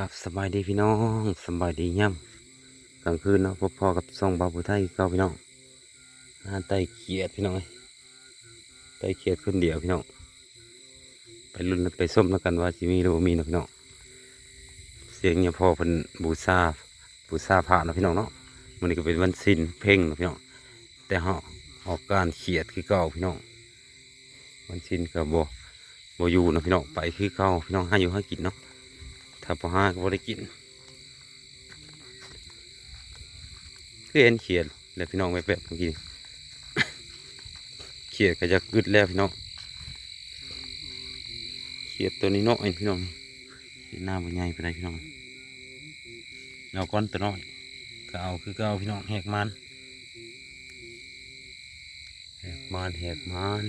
กับสบายดีพี่น้องสบายดีย่ำกลางคืนเนาะพบพอกับซองบาบุไทยเก่าพี่น้องหาไตเขียดพี่น้องไตเขียดขึ้นเดียวพี่น้องไปลุ้นไปส้มแล้วกันว่าสิมีหรือบ่มีนะพี่น้องเสียงเนี่ยพอเป็นบูซาบูซาพระเนะพี่น้องเนาะมันก็เป็นวันสิ้นเพ่งนะพี่น้องแต่เฮาออกการเขียดคือเก่าพี่น้องวันสิ้นก็บ่บ่อยู่นะพี่น้องไปคือเก่าพี่น้องให้อยู่ให้กินเนาะ ถ้าพอห้าก็บ่ได้กินคือเห็นเขียดแล้วพี่น้องไปแบบเมื่อกี้เขียดก็จะกึดแล้วพี่น้องเขียดตัวนี้น้อยพี่น้องหน้าบ่ใหญ่ไปได้พี่น้องเอาก้อนตัวน้อยก็เอาคือก็เอาพี่น้องแหกมันแหกมันแหกมัน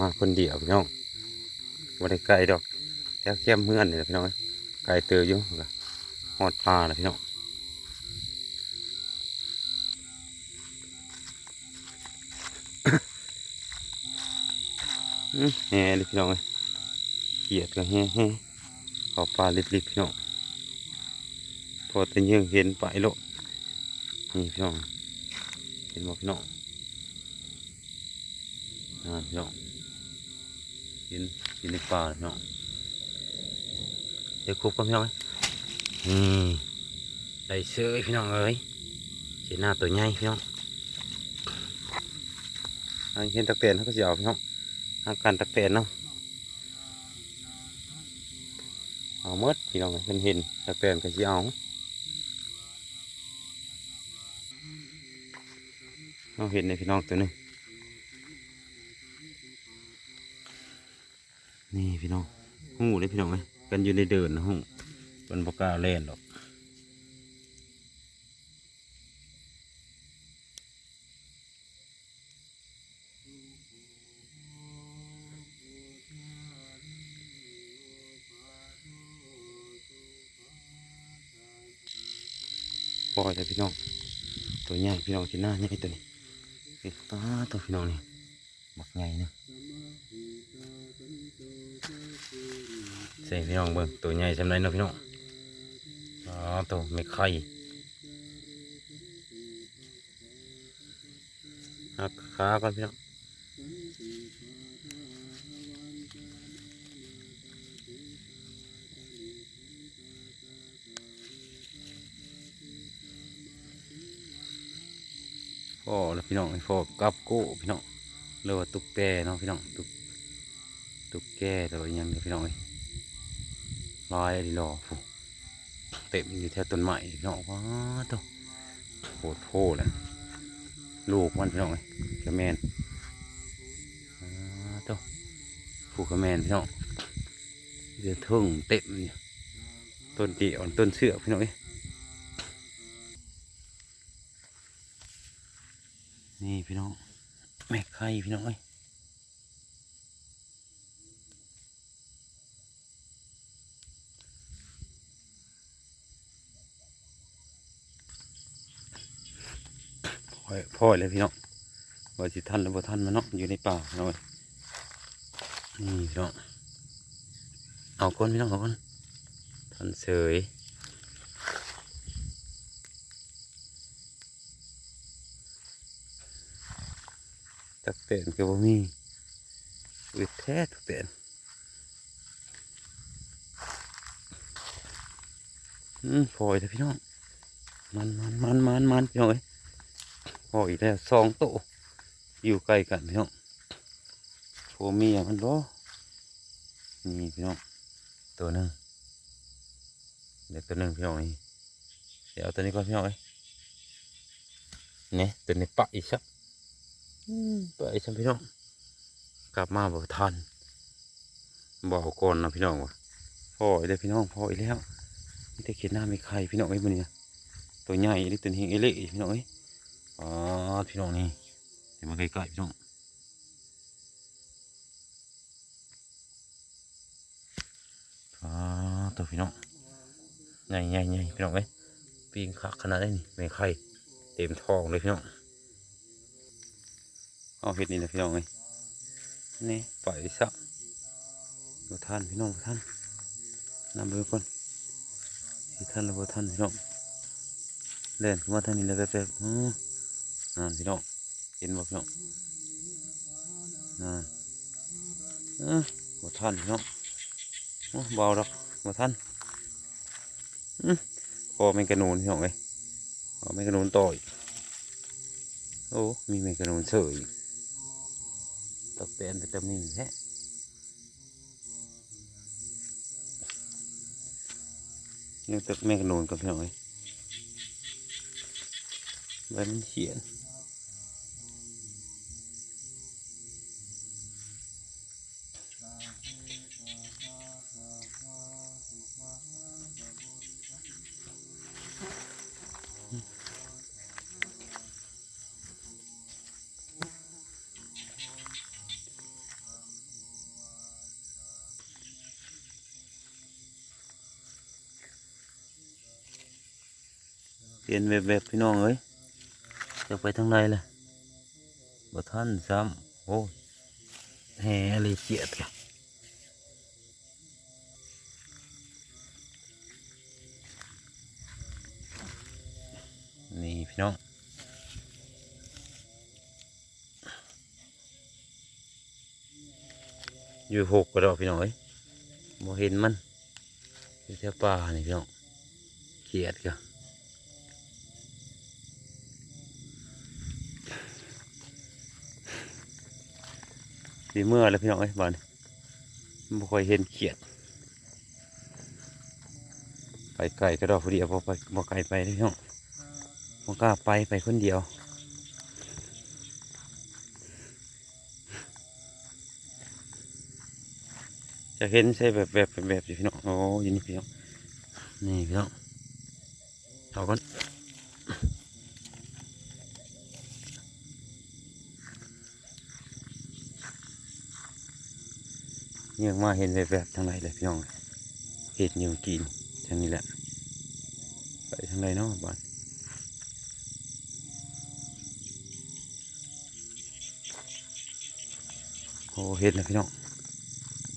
มาคนเดียวพี่น้องบ่ได้ไกลดอกแค่แค่เมื่อนนี่แหละพี่น้องไกลเตออยู่หอดปลาแล้วพี่น้องแห่เลยพี่น้องเอ้ยเขียดก็แห่แห่ขอปลาลิบๆพี่น้องพอแต่ยังเห็นไปโลนี่พี่น้องเห็นบ่พี่น้องอ่าพี่น้อง เห็นเห็นในป่าเลยพี่น้องเดี๋ยวคุบกันพี่น้องเอ้ยนี่ได้เสื้อพี่น้องเอ้ยเห็นหน้าตัวใหญ่พี่น้องอ่าเห็นตะเตียนเขาก็จะเอาพี่น้องอาการตะเตนเนาะเอาเมดพี่น้องเห็นเห็นตะเตนก็สิเอาเราเห็นในพี่น้องตัวหนึง นี่พี่น้องหูเลยพี่น้องเอ้กันอยู่ในเดินนะหูเป็นบกล้าเล่นหรอกปล่อยเลยพี่น้องตัวใหญ่พี่น้องกินหน้าใหญ่ตัวนี้ตาตัวพี่น้องนี่ บักใหญ่เนาะใส่พี่น้องเบิ่งตัวใหญ่จำได้เนาะพี่น้องอ๋อตัวไม่ไข่หักขาก่อนพี่น้องพ่อแล้วพี่น้องพ่อกับโก้พี่น้อง เรียกว่าตุ๊กแกเนาะพี่น้องตุ๊กตุ๊กแกแต่ว่ายังมีพี่น้องเอ้ยลอยดีรอฟูเต็มอยู่แถวต้นไม้พี่น้องว้าตัวโคตรโพเลยลูกมันพี่น้องเอ้ยกระแมนว้าตัวผูกระแมนพี่น้องเดือดทึ่งเต็มเนี่ยต้นเดียวต้นเสือพี่น้องเอ้ยนี่พี่น้อง แม่ไข่พี่น้องเอ้ยพ่อยพ่อยเลยพี่น้องว่าสิทันหรือบ่ทันมาเนาะอยู่ในป่าพี่น้องเอ้ยนี่พี่น้องเอาก้นพี่น้องเอาก้นทันเสย ตักเตนก็บ่มีอึดแท้ตักเตนอืมพอยแต่พี่น้องมันมันมันมันมันพี่น้องเอ้ยพออีกแล้วสองโตอยู่ใกล้กันพี่น้องโฟเมียมันบ่นี่พี่น้องตัวหนึ่งเดี๋ยวตัวหนึ่งพี่น้องนี่เดี๋ยวเตัวนี้ก่อนพี่น้องเอ้ยเนี่ยตัวนี้ปะอีกสัก ไปฉันพี่น้อง กลับมาบอกทันบอกก่อนนะพี่น้องวะพ่ออีกแล้วพี่น้องพ่ออีแล้วนี่แต่เขียนหน้าไม่ใครพี่น้องไอ้มันเนี่ยตัวใหญ่นี่ตัวนี้เอเล่พี่น้องเอ้อ๋อพี่น้องนี่เดี๋ยวมาใกล้ๆพี่น้องอ๋อตัวพี่น้องใหญ่ใหญ่ใหญ่พี่น้องเอ้ยไปปีงคักขนาดนี้นี่แม่ไข่เต็มท้องเลยพี่น้อง เอาเห็ดนี่นะพี่น้องเลยนี่ปล่อยซะบ่ท่านพี่น้องบ่ท่านนำไปก่อนสิท่านแล้วบ่ท่านพี่น้องเล่นขึ้นมาทางนี้แล้วแป๊บๆอือนั่นพี่น้องเห็นบ่พี่น้องนั่นเออบ่ท่านพี่น้องเบาดอกบ่ท่านอือพอแมงกะนูนพี่น้องเอ้ยเอาแมงกะนูนต่ออีกโอ้มีแมงกะนูนเสยอีก ตกเป็นวิตามินแท้ยังตึกแมงกนูนกับพี่น้อยมันเขียน เปลี่ยนแบบแบบพี่น้องเอ้ยจะไปทางใดล่ะบ่ท่านซ้ำโอ้แห่อะไรเกียดกันนี่พี่น้องอยู่หกกระดอกพี่น้องเอ้ยบ่เห็นมันอยู่แถวป่านี่พี่น้องเกียดกัน สีเมื่อแล้วพี่น้องเอ้บ้านไม่ค่อยเห็นเขียด ไปไกลก็ดอกพอดีพอไปบ่ไกลไปพี่น้องบ่กล้าไปไปคนเดียวจะเห็นใช่แบบแบบแบบแบบอยู่พี่น้องโอ้ยนี่พี่น้องนี่พี่น้องเอาก่อน ยังมาเห็นแบบแบบทางไหนเลยพี่น้องเห็ดยังกินทางนี้แหละ ไปทางไหนเนาะบ้านโอ้เห็ดนะพี่น้อง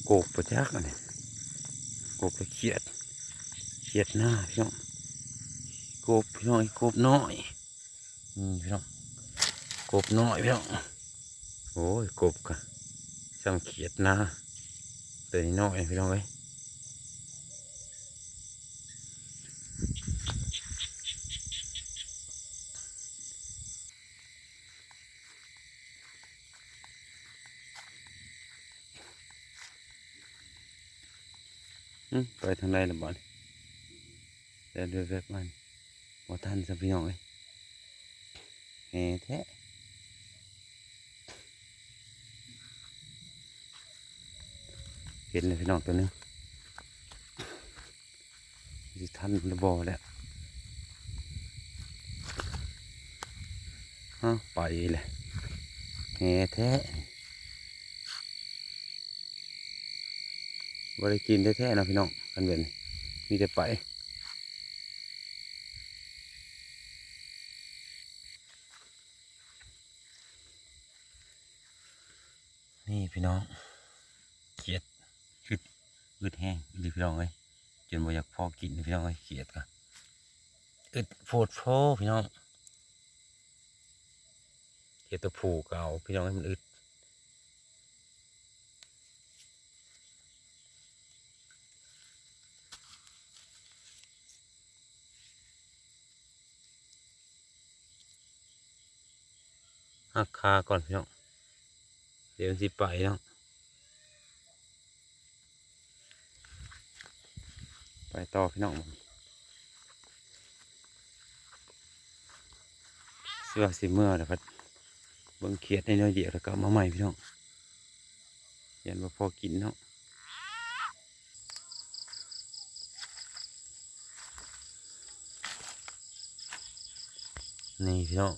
โกบประจักอันนี้โกบไปเขียดเขียดหน้าพี่น้องโกบพี่น้องโกบน้อยอืมพี่น้องโกบน้อยพี่น้องโอ้ยโกบกะช่างเขียดหน้า ตัวนี้น้อยพี่น้องเอ้ยอืมไปทางใดละบ่อนเดินด้วยแบบมันว่ท่านสัพี่น้องเอ้ยแห่แท้ เห็นเลยพี่น้องตัวนึงสิท่านระบอแล้วฮะไปเลยแหแท้บริกินแท้ๆเนาะพี่น้องกันเวนมีแต่ไปนี่พี่น้องเขียด อึดแห้งดีพี่น้องเอ้ยจนบ่อยากพอกินพี่น้องเอ้ยเขียดก็อึดโฟดโฟพี่น้องเขียดตัวผูกเอาพี่น้องให้มันอึดหักคาก่อนพี่น้องเดี๋ยวมันสิไปเนาะ ไปต่อพี่น้องเสื้อสีเมื่อแล้วครับเบิ่งเขียดในน้อยเดียวแล้วก็มาใหม่พี่น้องยันว่าพอกินเนาะนี่พี่น้อง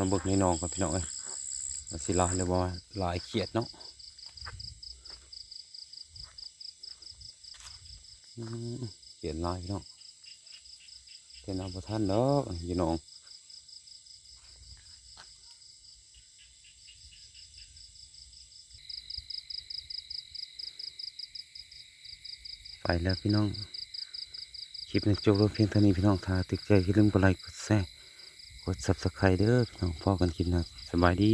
มาเบิกในนองก่อนพี่น้องเอ้ยสิลายเลยบ่หลายเขียดเนาะเขียดลายพี่น้องเขียดน้ำประทันเนาะพี่น้องไปแล้วพี่น้องคลิปนี้จบลงเพียงเท่านี้พี่น้องถ้าติดใจอย่าลืมกดไลค์กดแชร์ กดซับสไครต์เด้อพี่น้องพ่อกันกินนะสบายดี